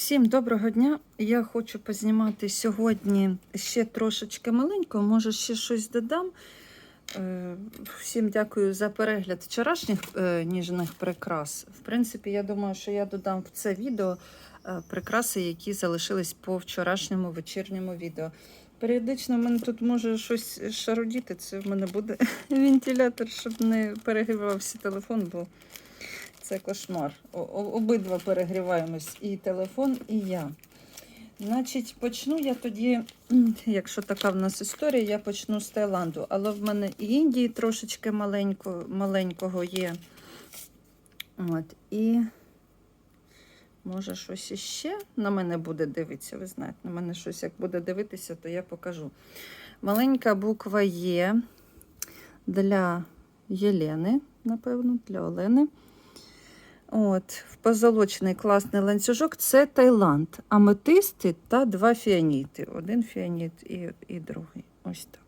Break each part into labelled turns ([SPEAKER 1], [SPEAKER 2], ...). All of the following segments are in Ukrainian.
[SPEAKER 1] Всім доброго дня. Я хочу познімати сьогодні ще трошечки маленько, може ще щось додам. Е, Всім дякую за перегляд вчорашніх е, ніжних прикрас. В принципі, я думаю, що я додам в це відео е, прикраси, які залишились по вчорашньому вечірньому відео. Періодично в мене тут може щось шарудіти. Це в мене буде вентилятор, щоб не перегрівався телефон, бо це кошмар. О- Обидва перегріваємось, і телефон, і я. Значить, почну я тоді, якщо така в нас історія, я почну з Таїланду. Але в мене і Індії трошечки маленько, маленького є. От, і може щось іще на мене буде дивитися. Ви знаєте, на мене щось як буде дивитися, то я покажу. Маленька буква Є для Єлени, напевно, для Олени. От, в позолочений класний ланцюжок це Таїланд. Аметисти та два фіаніти. Один фіаніт і, і другий. Ось так.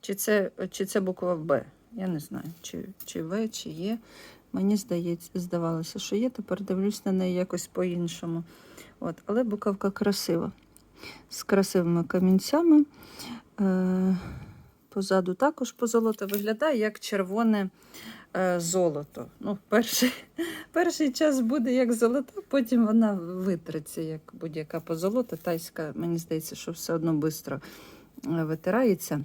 [SPEAKER 1] Чи це, чи це буква Б? Я не знаю, чи, чи В, чи є. Мені здається, здавалося, що є. Тепер дивлюсь на неї якось по-іншому. От, але буковка красива з красивими камінцями. Е, позаду також позолота виглядає як червоне е, золото. Ну, перший, перший час буде як золото, потім вона витреться, як будь-яка позолота. Тайська, мені здається, що все одно швидко витирається.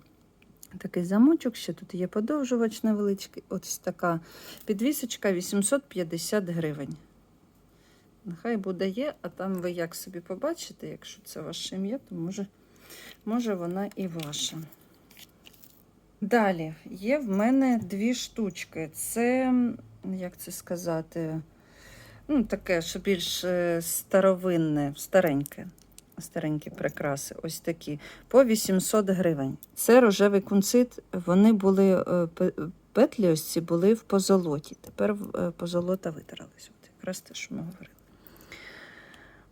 [SPEAKER 1] Такий замочок, ще тут є подовжувач невеличкий. Ось така підвісочка 850 гривень. Нехай буде є, а там ви як собі побачите, якщо це ваше ім'я, то може, може вона і ваша. Далі є в мене дві штучки. Це, як це сказати, ну, таке, що більш е, старовинне, стареньке. Старенькі прикраси, ось такі, по 800 гривень. Це рожевий кунцит. Вони були, е, петлі ось ці були в позолоті. Тепер е, позолота витиралась. От якраз те, що ми говорили.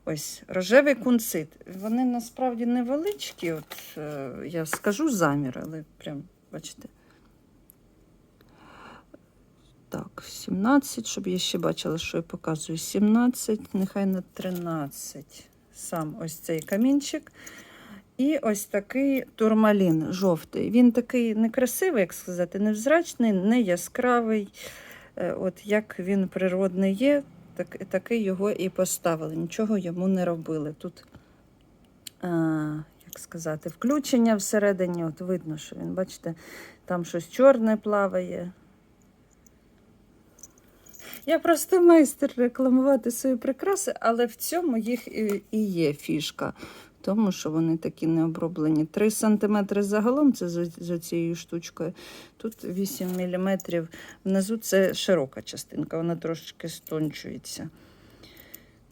[SPEAKER 1] Ось рожевий кунцит. Вони насправді невеличкі. От е, я скажу замір, але прям бачите. Так, 17, щоб я ще бачила, що я показую. 17, нехай на 13. Сам ось цей камінчик. І ось такий турмалін жовтий. Він такий некрасивий, як сказати, невзрачний, не яскравий. Е, От як він природний є, так, таки його і поставили. Нічого йому не робили. Тут, а, як сказати, включення всередині, от видно, що він, бачите, там щось чорне плаває. Я просто майстер рекламувати свої прикраси, але в цьому їх і є фішка. Тому що вони такі не оброблені. 3 см загалом це за, за цією штучкою. Тут 8 мм. Внизу це широка частинка, вона трошечки стончується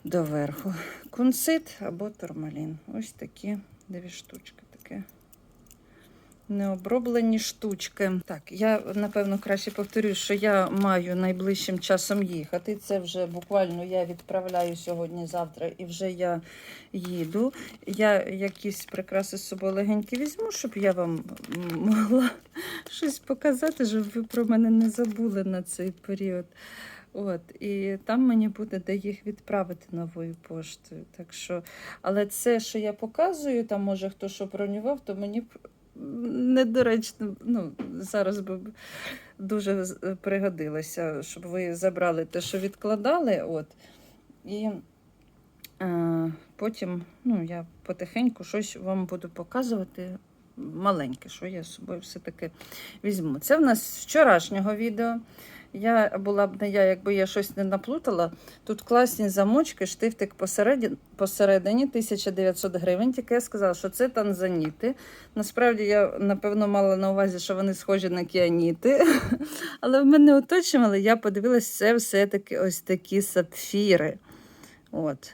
[SPEAKER 1] доверху. Кунцит або турмалін. Ось такі дві штучки. Необроблені штучки. Так, я напевно краще повторю, що я маю найближчим часом їхати. Це вже буквально я відправляю сьогодні-завтра і вже я їду. Я якісь прикраси з собою легенькі візьму, щоб я вам могла щось показати, щоб ви про мене не забули на цей період. От, і там мені буде де їх відправити новою поштою. Так що, але це, що я показую, там може хто що бронював, то мені недоречно, ну, зараз би дуже пригодилося, щоб ви забрали те, що відкладали. От, і е, потім ну, я потихеньку щось вам буду показувати маленьке, що я з собою все-таки візьму. Це в нас з вчорашнього відео. Я була б не я, якби я щось не наплутала. Тут класні замочки, штифтик посередині, посередині 1900 гривень. Тільки я сказала, що це танзаніти. Насправді я напевно мала на увазі, що вони схожі на кіаніти. Але в мене уточнювали, я подивилась, це все-таки ось такі сапфіри. От.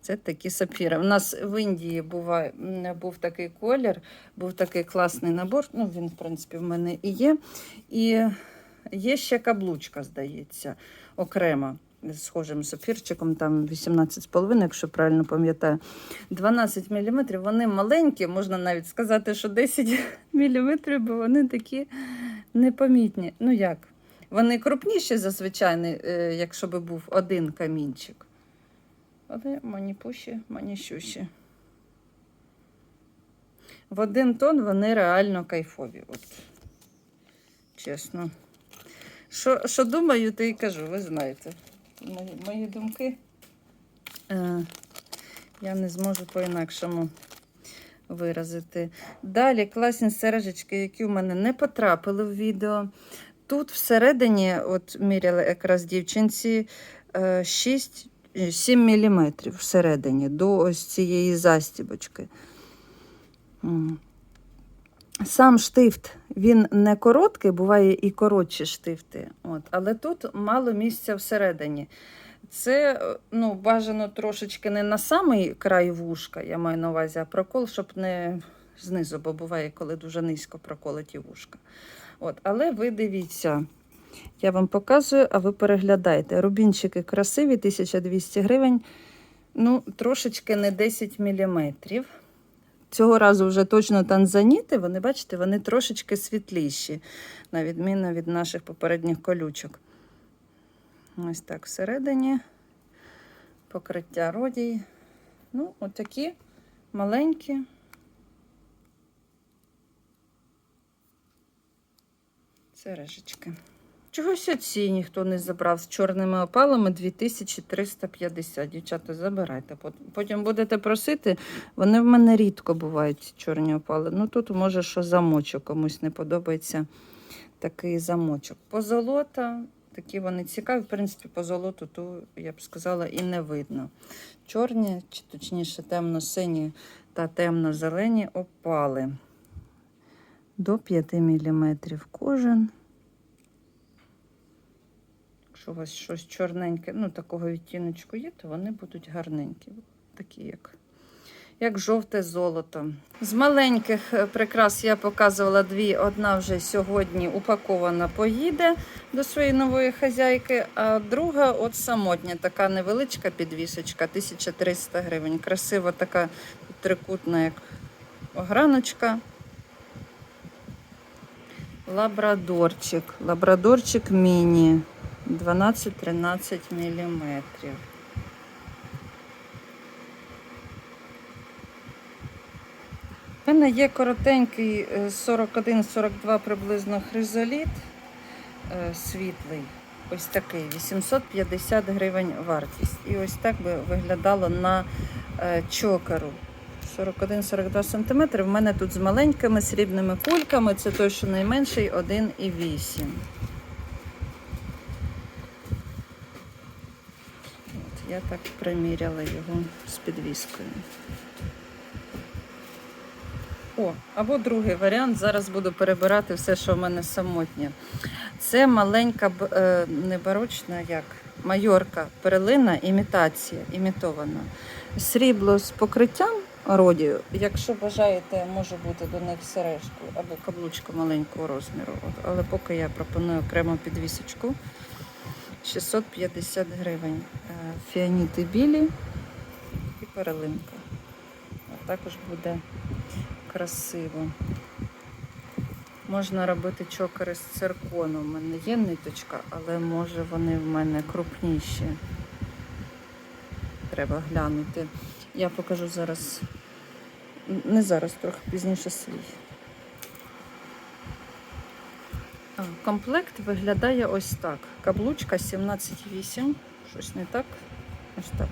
[SPEAKER 1] Це такі сапфіри. У нас в Індії бува, м, був такий колір, був такий класний набор. Ну, він, в принципі, в мене і є. І є ще каблучка, здається, окрема. з схожим сапфірчиком, там 18,5, якщо правильно пам'ятаю. 12 мм, вони маленькі, можна навіть сказати, що 10 мм, бо вони такі непомітні. Ну як? Вони крупніші зазвичай, е, якщо би був один камінчик. Але маніпуші, маніщуші. В один тон вони реально кайфові. От. Чесно. Що, що думаю, то і кажу, ви знаєте. Мої, мої думки. Е, я не зможу по-інакшому виразити. Далі класні сережечки, які в мене не потрапили в відео. Тут всередині, от міряли якраз дівчинці, е, 6 7 мм всередині до ось цієї застібочки. Сам штифт він не короткий, буває і коротші штифти. От, але тут мало місця всередині. Це е, ну, бажано трошечки не на самий край вушка, я маю на увазі, а прокол, щоб не знизу, бо буває, коли дуже низько проколоті вушка. От, але ви дивіться, я вам показую, а ви переглядаєте. Рубінчики красиві, 1200 гривень. Ну, трошечки не 10 мм. Цього разу вже точно танзаніти, вони, бачите, вони трошечки світліші, на відміну від наших попередніх колючок. Ось так всередині. Покриття родій. Ну, отакі маленькі. Сережечки. Чогось оці ніхто не забрав з чорними опалами 2350. Дівчата, забирайте. Потім будете просити. Вони в мене рідко бувають ці чорні опали. Ну тут може, що замочок комусь не подобається такий замочок. Позолота, такі вони цікаві. В принципі, по золоту ту, я б сказала, і не видно. Чорні, чи точніше, темно-сині та темно-зелені опали. До 5 мм кожен. Якщо у вас щось чорненьке, ну такого відтіночку є, то вони будуть гарненькі. Такі, як, як жовте золото. З маленьких е, прикрас я показувала дві. Одна вже сьогодні упакована поїде до своєї нової хазяйки, а друга от самотня, така невеличка підвісочка, 1300 гривень. Красива така трикутна, як ограночка. Лабрадорчик. Лабрадорчик міні. 12-13 мм. У мене є коротенький е, 41-42 приблизно хризоліт е, світлий. Ось такий 850 гривень вартість. І ось так би виглядало на е, чокеру. 41-42 см. В мене тут з маленькими срібними кульками. Це той, що найменший 1,8. От, я так приміряла його з підвіскою. О, або другий варіант. Зараз буду перебирати все, що в мене самотнє. Це маленька, е, не барочна, як майорка, перлина, імітація, імітована. Срібло з покриттям родію. Якщо бажаєте, може бути до них сережку або каблучка маленького розміру. Але поки я пропоную окремо підвісочку. 650 гривень. Е, Фіаніти білі і перелинка. А також буде красиво. Можна робити чокери з циркону. У мене є ниточка, але може вони в мене крупніші. Треба глянути. Я покажу зараз. Не зараз, трохи пізніше свій. А, Комплект виглядає ось так. Каблучка 17,8. Щось не так. Ось так.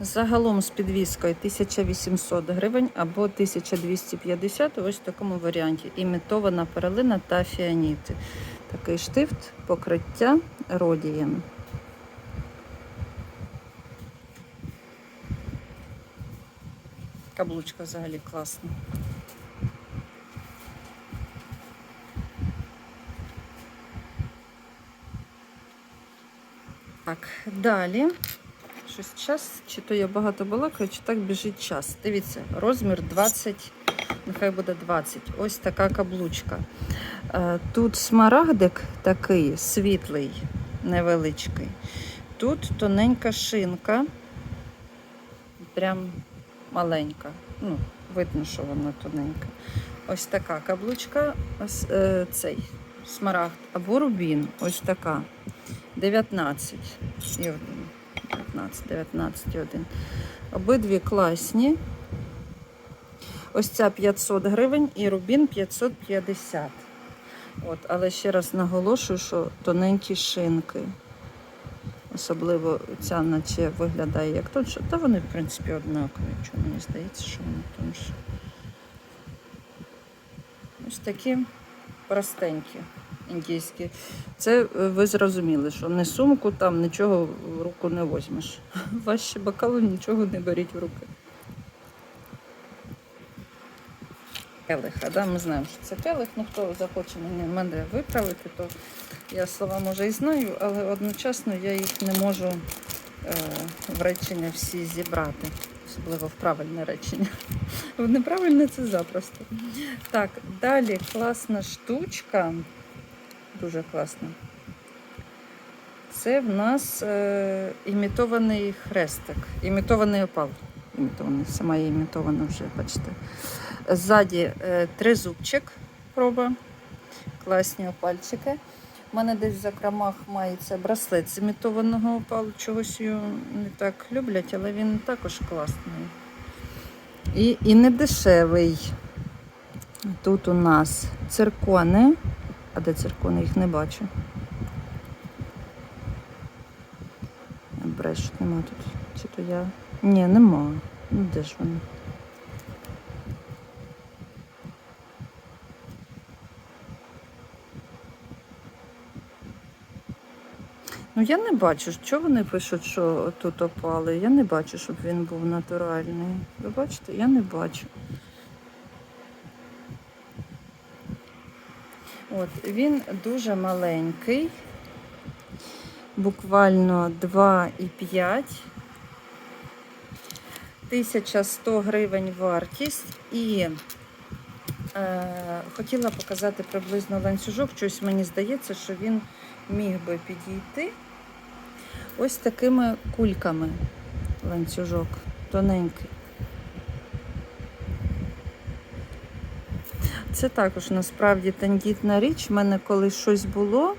[SPEAKER 1] Загалом з підвіскою 1800 гривень або 1250 ось в такому варіанті. Імітована перлина та фіаніти. Такий штифт, покриття родієм. Каблучка взагалі класна. Так, далі. щось час, чи то я багато балакаю, чи так біжить час. Дивіться, розмір 20, нехай буде 20. Ось така каблучка. Е, Тут смарагдик такий світлий, невеличкий. Тут тоненька шинка, прям маленька. Ну, видно, що вона тоненька. Ось така каблучка, е, цей смарагд, або рубін, ось така. 19 і 1. 19, 19 і 1. Обидві класні. Ось ця 500 гривень і рубін 550. От, але ще раз наголошую, що тоненькі шинки. Особливо ця наче виглядає як тонша. Та вони, в принципі, однакові. Чому мені здається, що вони тонші. Ось такі простенькі індійські. Це е, ви зрозуміли, що не сумку там нічого в руку не возьмеш. Ваші бокали нічого не беріть в руки. Келиха, да? ми знаємо, що це келих. Ну хто захоче мене виправити, то я слова може і знаю, але одночасно я їх не можу е, в речення всі зібрати, особливо в правильне речення. В неправильне це запросто. Так, далі класна штучка. Дуже класна. Це в нас е, імітований хрестик, імітований опал. Імітований, сама є імітована вже, бачите. Ззаді е, тризубчик, проба, класні опальчики. У мене десь в закромах мається браслет з імітованого опалу. Чогось його не так люблять, але він також класний. І, і не дешевий. Тут у нас циркони. А де циркони? Їх не бачу. Брешуть, нема тут. Чи то я. Ні, нема. Ну де ж вони? Ну я не бачу, що вони пишуть, що тут опали. Я не бачу, щоб він був натуральний. Ви бачите, я не бачу. От, він дуже маленький, буквально 2,5. 1100 гривень вартість і е, хотіла показати приблизно ланцюжок. Щось мені здається, що він міг би підійти ось такими кульками ланцюжок, тоненький. Це також насправді тендітна річ. У мене колись щось було,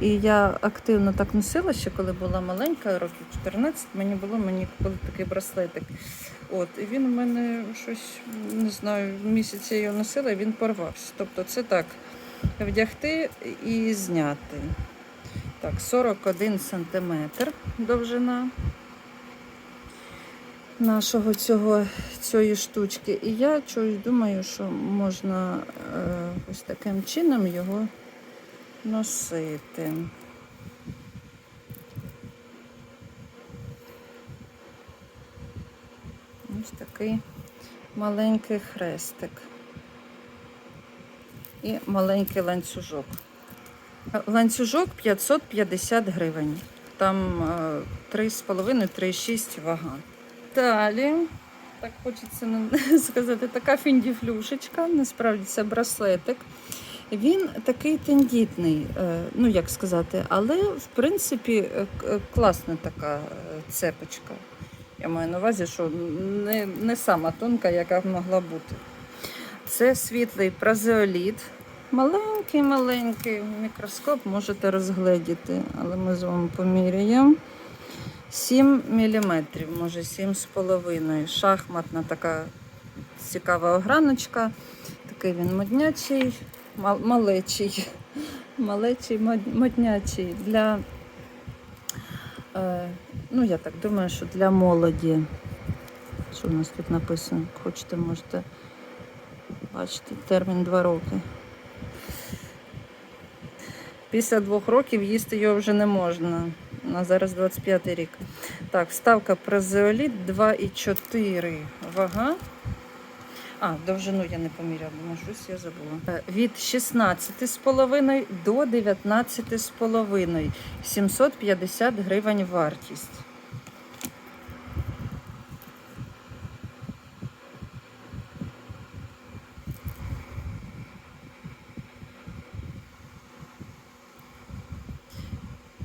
[SPEAKER 1] і я активно так носила ще, коли була маленька, років 14, мені було, мені купили такий браслетик. От, і він у мене щось, не знаю, місяць я його носила, і він порвався. Тобто це так, вдягти і зняти. Так, 41 сантиметр довжина нашого цього, цієї штучки. І я чогось думаю, що можна е, ось таким чином його носити. Ось такий маленький хрестик. І маленький ланцюжок. Ланцюжок 550 гривень. Там е, 3,5-3,6 вага. Далі, так хочеться сказати, така фіндіфлюшечка, насправді це браслетик. Він такий тендітний, е, ну як сказати, але в принципі е, е, класна така е, цепочка. Я маю на увазі, що не, не сама тонка, яка могла бути. Це світлий празеоліт. Маленький-маленький мікроскоп можете розгледіти, але ми з вами поміряємо. 7 мм, може 7,5 Шахматна така цікава ограночка. Такий він моднячий, мал- малечий. Малечий, моднячий. Для, е, ну, я так думаю, що для молоді. Що у нас тут написано? Хочете, можете бачити, термін 2 роки. Після двох років їсти його вже не можна. На зараз 25 рік. Так, вставка празеоліт 2,4 вага. А, довжину я не поміряла, думаю, щось я забула. Е, Від 16,5 до 19,5. 750 гривень вартість.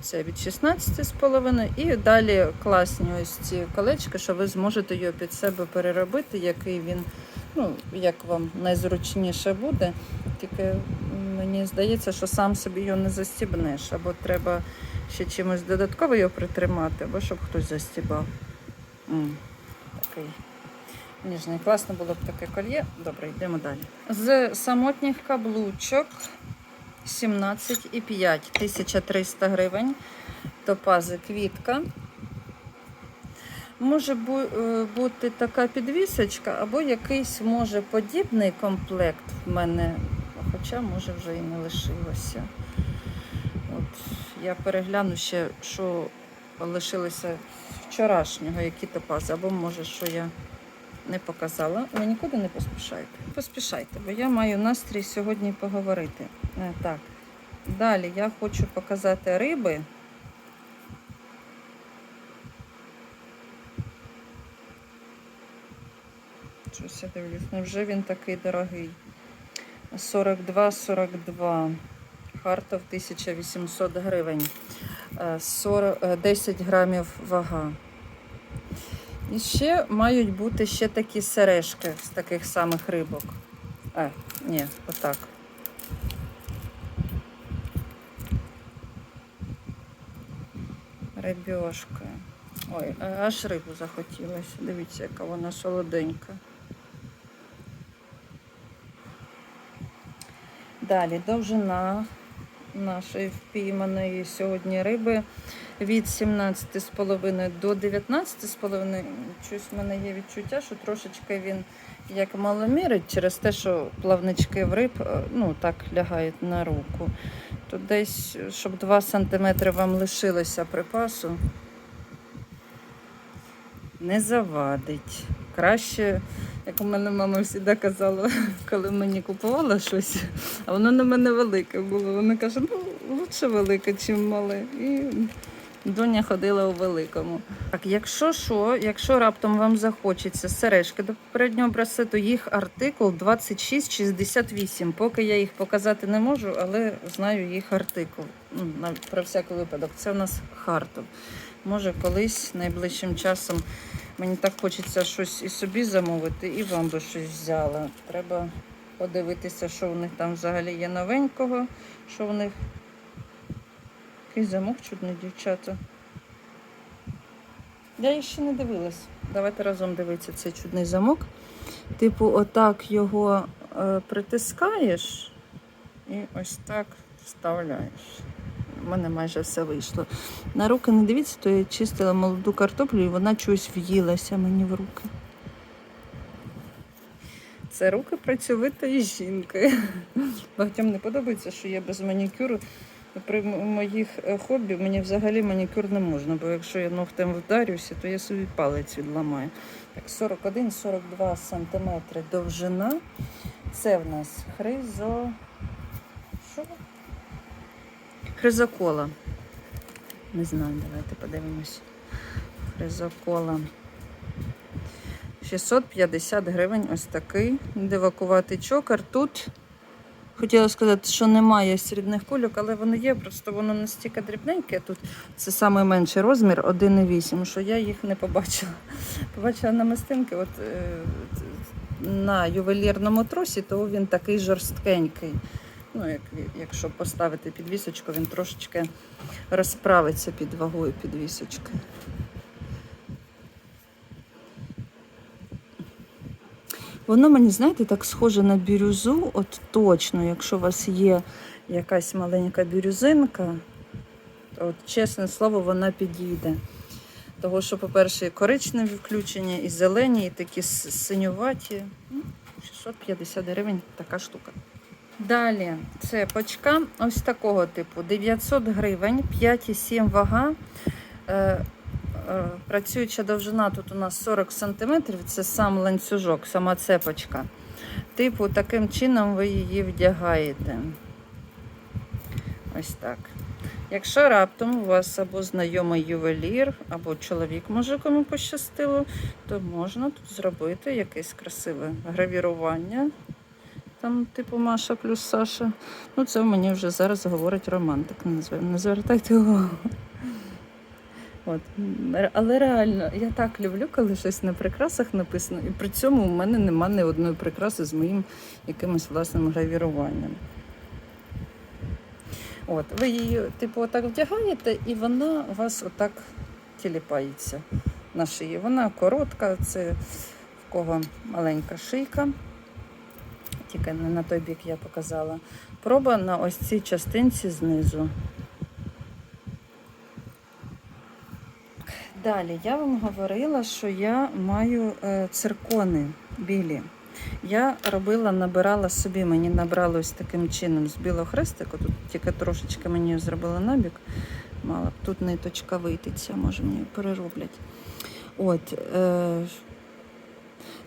[SPEAKER 1] Це від 16,5 і далі класні ось ці колечки, що ви зможете його під себе переробити, який він, ну, як вам найзручніше буде. Тільки мені здається, що сам собі його не застібнеш, або треба ще чимось додатково його притримати, або щоб хтось застібав. М, Такий ніжний. Класно було б таке кольє. Добре, йдемо далі. З самотніх каблучок 17,5 1300 гривень. Топази квітка. Може е, бути така підвісочка, або якийсь може подібний комплект в мене, хоча може вже і не лишилося. От я перегляну ще, що лишилося вчорашнього, які топази, або може, що я не показала. Ви нікуди не поспішайте. Поспішайте, бо я маю настрій сьогодні поговорити. Е, Так. Далі я хочу показати риби. Щось я дивлюсь, невже він такий дорогий? 42-42. Хартов 1800 гривень. Е, 40, е, 10 грамів вага. І ще мають бути ще такі сережки з таких самих рибок. Е, ні, отак. Рибьошка. Ой, е, аж рибу захотілося. Дивіться, яка вона солоденька. Далі довжина нашої впійманої сьогодні риби від 17,5 до 19,5. Щось в мене є відчуття, що трошечки він як маломірить через те, що плавнички в риб е, ну, так лягають на руку. То десь, щоб 2 см вам лишилося припасу, не завадить. Краще, як у мене мама завжди казала, коли мені купувала щось, а воно на мене велике було. Вона каже, ну лучше велике, ніж мале. І доня ходила у великому. Так, якщо що, якщо раптом вам захочеться сережки до попереднього браслету, їх артикул 2668. Поки я їх показати не можу, але знаю їх артикул. Ну, Про всякий випадок. Це у нас Хартов. Може, колись найближчим часом мені так хочеться щось і собі замовити, і вам би щось взяла. Треба подивитися, що в них там взагалі є новенького, що в них. Який замок чудний, дівчата. Я їх ще не дивилась. Давайте разом дивитися цей чудний замок. Типу, отак його е, притискаєш і ось так вставляєш. У мене майже все вийшло. На руки не дивіться, то я чистила молоду картоплю і вона чогось в'їлася мені в руки. Це руки працьовитої жінки. Багатьом не подобається, що я без манікюру. При моїх е, хобі мені взагалі манікюр не можна, бо якщо я ногтем вдарюся, то я собі палець відламаю. 41-42 см довжина. Це в нас хризо. Що? Хризокола. Не знаю, давайте подивимось. Хризокола. 650 гривень ось такий дивакуватий чокер. Тут хотіла сказати, що немає срібних кульок, але вони є, просто воно настільки дрібненьке. Тут це найменший розмір 1,8, що я їх не побачила. Побачила намистинки, от е, на ювелірному тросі, то він такий жорсткенький. Ну, як, якщо поставити підвісочку, він трошечки розправиться під вагою підвісочки. Воно мені, знаєте, так схоже на бірюзу, от точно, якщо у вас є якась маленька бірюзинка, то от, чесне слово, вона підійде. Того, що, по-перше, і коричневі включення, і зелені, і такі синюваті. Ну, 650 гривень така штука. Далі цепочка ось такого типу 900 гривень, 5,7 вага. Е, Працююча довжина тут у нас 40 см, це сам ланцюжок, сама цепочка. Типу, таким чином ви її вдягаєте. Ось так. Якщо раптом у вас або знайомий ювелір, або чоловік, може кому пощастило, то можна тут зробити якесь красиве гравірування. Там, типу, Маша плюс Саша. Ну, це мені вже зараз говорить романтик. Не звертайте увагу. От. Але реально, я так люблю, коли щось на прикрасах написано, і при цьому у мене нема ні одної прикраси з моїм якимось власним гравіруванням. От, ви її, типу, отак вдягаєте, і вона у вас отак тіліпається на шиї. Вона коротка, це в кого маленька шийка, тільки не на той бік я показала. Проба на ось цій частинці знизу. Далі я вам говорила, що я маю е, циркони білі. Я робила, набирала собі, мені набрали ось таким чином з білого хрестика. Тут тільки трошечки мені зробили набік. Мала б тут ниточка вийти, ця, може мені перероблять. От, е,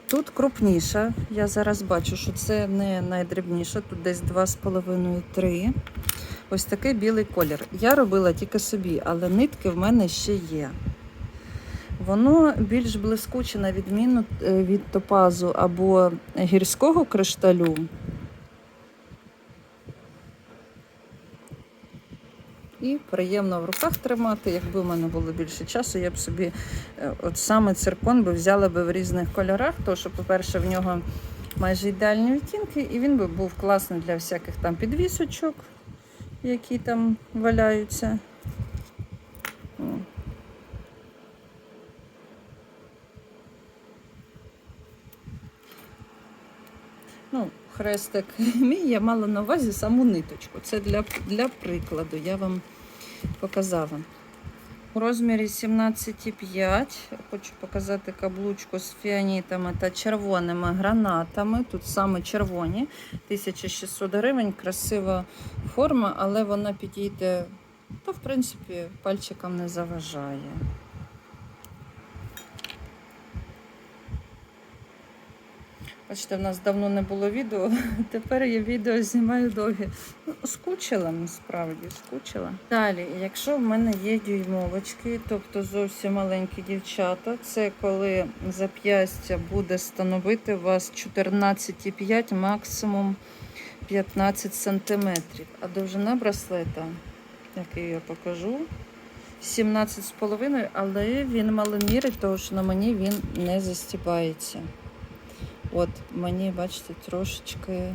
[SPEAKER 1] тут крупніша. Я зараз бачу, що це не найдрібніша, тут десь 2,5-3. Ось такий білий колір. Я робила тільки собі, але нитки в мене ще є. Воно більш блискуче, на відміну е, від топазу або гірського кришталю. І приємно в руках тримати. Якби в мене було більше часу, я б собі е, от саме циркон би взяла би в різних кольорах, тому що, по-перше, в нього майже ідеальні відтінки, і він би був класний для всяких там підвісочок, які там валяються. Ну, хрестик мій, я мала на увазі саму ниточку. Це для, для прикладу, я вам показала. У розмірі 17,5 хочу показати каблучку з фіанітами та червоними гранатами. Тут саме червоні, 1600 гривень, красива форма, але вона підійде, то в принципі пальчикам не заважає. Бачите, в нас давно не було відео. Тепер я відео знімаю довгі. Ну, скучила насправді, скучила. Далі, якщо в мене є дюймовочки, тобто зовсім маленькі дівчата, це коли зап'ястя буде становити у вас 14,5, максимум 15 сантиметрів. А довжина браслета, який я покажу, 17,5, але він маломірить, тому що на мені він не застібається. От мені, бачите, трошечки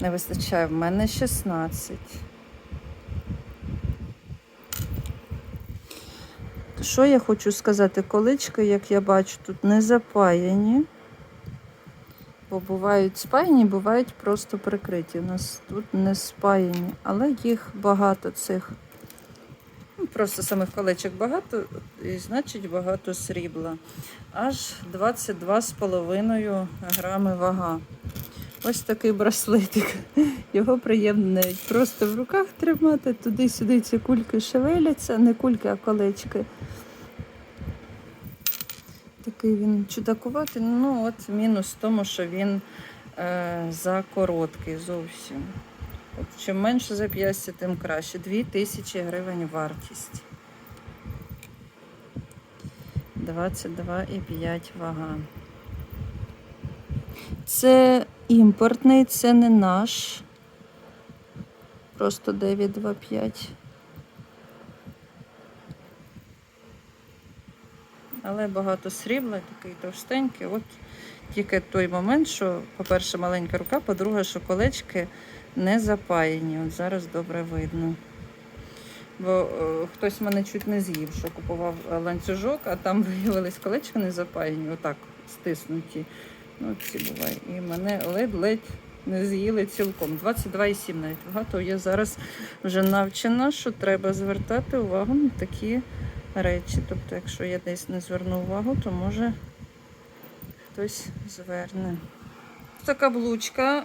[SPEAKER 1] не вистачає. В мене 16. Що я хочу сказати? Колички, як я бачу, тут не запаяні. Бо бувають спаяні, бувають просто прикриті. У нас тут не спаяні, але їх багато цих. Просто самих колечок багато, і значить багато срібла. Аж 22,5 грами вага. Ось такий браслетик. Його приємно навіть просто в руках тримати. Туди-сюди ці кульки шевеляться, не кульки, а колечки. Такий він чудакуватий. Ну, от мінус в тому, що він е, закороткий зовсім. От чим менше зап'ястя, тим краще. 2000 гривень вартість. 22,5 вага. Це імпортний, це не наш. Просто 925. Але багато срібла, такий товстенький. От тільки той момент, що, по-перше, маленька рука, по-друге, що колечки не запаяні. От зараз добре видно. Бо е, хтось мене чуть не з'їв, що купував е, ланцюжок, а там виявились колечки не запаяні, отак стиснуті. Ну, ці буває. І мене ледь-ледь не з'їли цілком. 22,7 навіть багато. Я зараз вже навчена, що треба звертати увагу на такі речі. Тобто, якщо я десь не зверну увагу, то може хтось зверне. Така блучка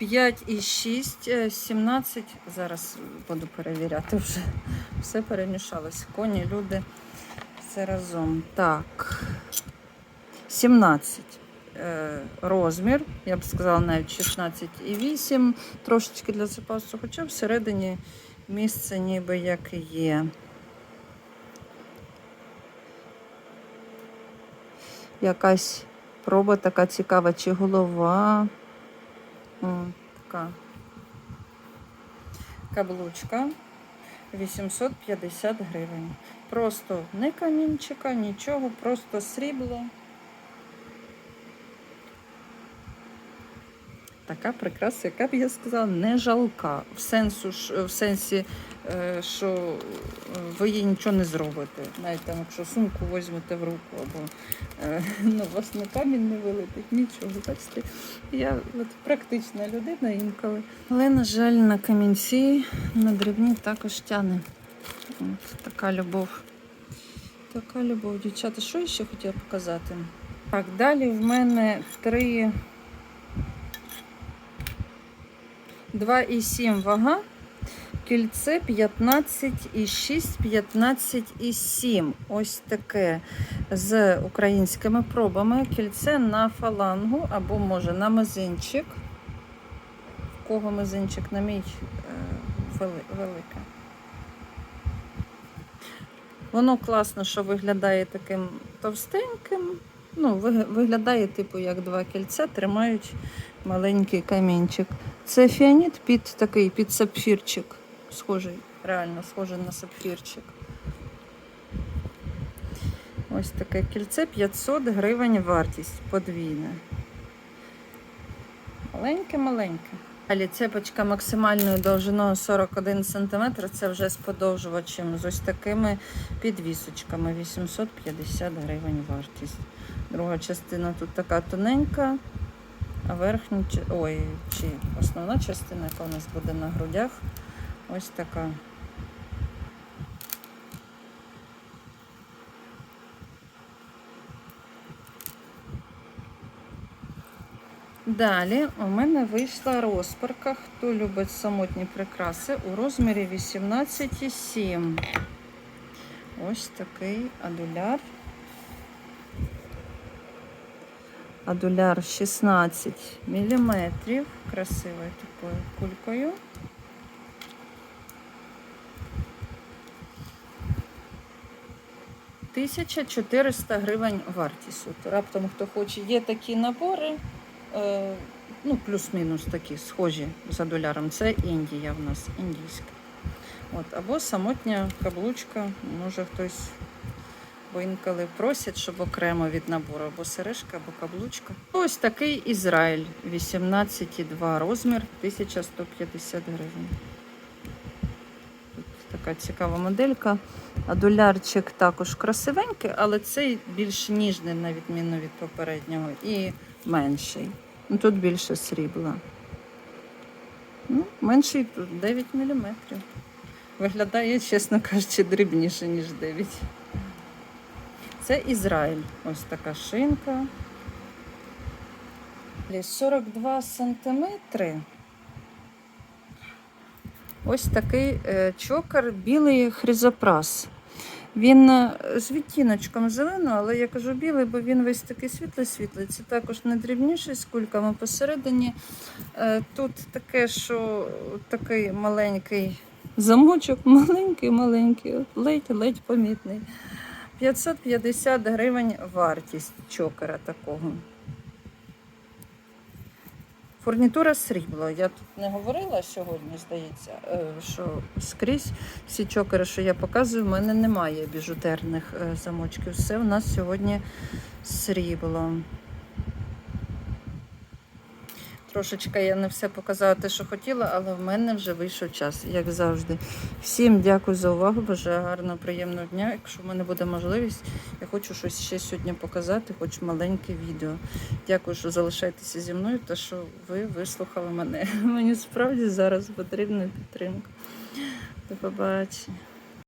[SPEAKER 1] 5,6, 17. Зараз буду перевіряти вже. Все перемішалось. Коні, люди, все разом. Так. 17 е, розмір. Я б сказала навіть 16,8. Трошечки для запасу, хоча всередині місце ніби як є. Якась проба така цікава, чи голова. О, така каблучка. 850 гривень. Просто не камінчика, нічого, просто срібло. Така прикраса, яка б я сказала, не жалка. В, сенсу, в сенсі, що е, ви їй нічого не зробите. Навіть там, якщо сумку візьмете в руку, або е, ну, вас на камінь не вилетить, нічого. Бачите, я от практична людина інколи. Але, на жаль, на камінці на дрібні також тяне. От така любов. Така любов, дівчата. Що я ще хотіла показати? Так, далі в мене три. 2,7 вага, кільце 15,6, 15,7. Ось таке з українськими пробами. Кільце на фалангу або може на мизинчик. В кого мизинчик на мій е, велике. Воно класно, що виглядає таким товстеньким. Ну, виглядає, типу, як два кільця, тримають маленький камінчик. Це фіаніт під такий, під сапфірчик. Схожий, реально схожий на сапфірчик. Ось таке кільце 500 гривень вартість подвійне. Маленьке-маленьке. Далі цепочка максимальною довжиною 41 см. Це вже з подовжувачем з ось такими підвісочками. 850 гривень вартість. Друга частина тут така тоненька. А верхня, ой, чи основна частина, яка у нас буде на грудях, ось така. Далі у мене вийшла розпарка. Хто любить самотні прикраси у розмірі 18,7. Ось такий адуляр. Адуляр 16 мм. Красивою такою кулькою. Тисяча 400 гривень вартість. От раптом хто хоче, є такі набори, е, ну, плюс-мінус такі, схожі з адуляром. Це Індія в нас, індійська. От, або самотня каблучка, може хтось Бо інколи просять, щоб окремо від набору або сережка, або каблучка. Ось такий Ізраїль 18,2 розмір 1150 гривень. Така цікава моделька. Адулярчик також красивенький, але цей більш ніжний, на відміну від попереднього, і менший. Ну, Тут більше срібла. Ну, менший тут 9 мм. Виглядає, чесно кажучи, дрібніше, ніж 9. Це Ізраїль. Ось така шинка. 42 сантиметри. Ось такий е, чокер, білий хризопрас. Він е, з відтіночком зеленого, але я кажу білий, бо він весь такий світлий-світлий. Це також не дрібніший з кульками посередині. Е, Тут таке, що такий маленький замочок, маленький-маленький, ледь-ледь помітний. 550 гривень вартість чокера такого. Фурнітура срібло. Я тут не говорила сьогодні, здається, е, що скрізь всі чокери, що я показую, в мене немає біжутерних е, замочків. Все у нас сьогодні срібло. Трошечка я не все показала те, що хотіла, але в мене вже вийшов час, як завжди. Всім дякую за увагу. Бажаю гарного, приємного дня. Якщо в мене буде можливість, я хочу щось ще сьогодні показати, хоч маленьке відео. Дякую, що залишаєтеся зі мною та що ви вислухали мене. Мені справді зараз потрібна підтримка. До побачення.